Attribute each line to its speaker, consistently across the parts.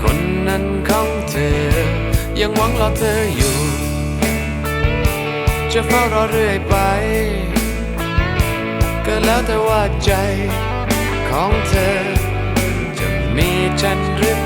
Speaker 1: คนนั้นของเธอ ยังหวังรอเธออยู่ จะเฝ้ารอเรื่อยไป ก็แล้วแต่ว่าใจของเธอ จะมีฉันหรือ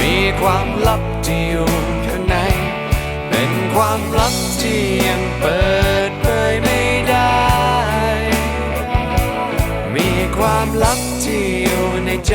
Speaker 1: มีความลับที่อยู่ข้างใน เป็นความลับที่ยังเปิดเผยไม่ได้ มีความลับที่อยู่ในใจ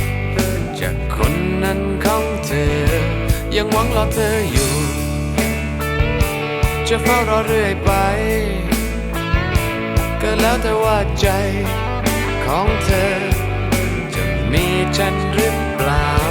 Speaker 1: งรอเธออยู่ จะเฝ้ารอเรื่อยไป ก็แล้วแต่ว่าใจของเธอ จะมีฉันหรือเปล่า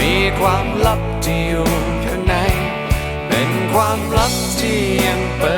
Speaker 1: มีความลับที่อยู่ข้างใน เป็นความลับที่ยังเปิด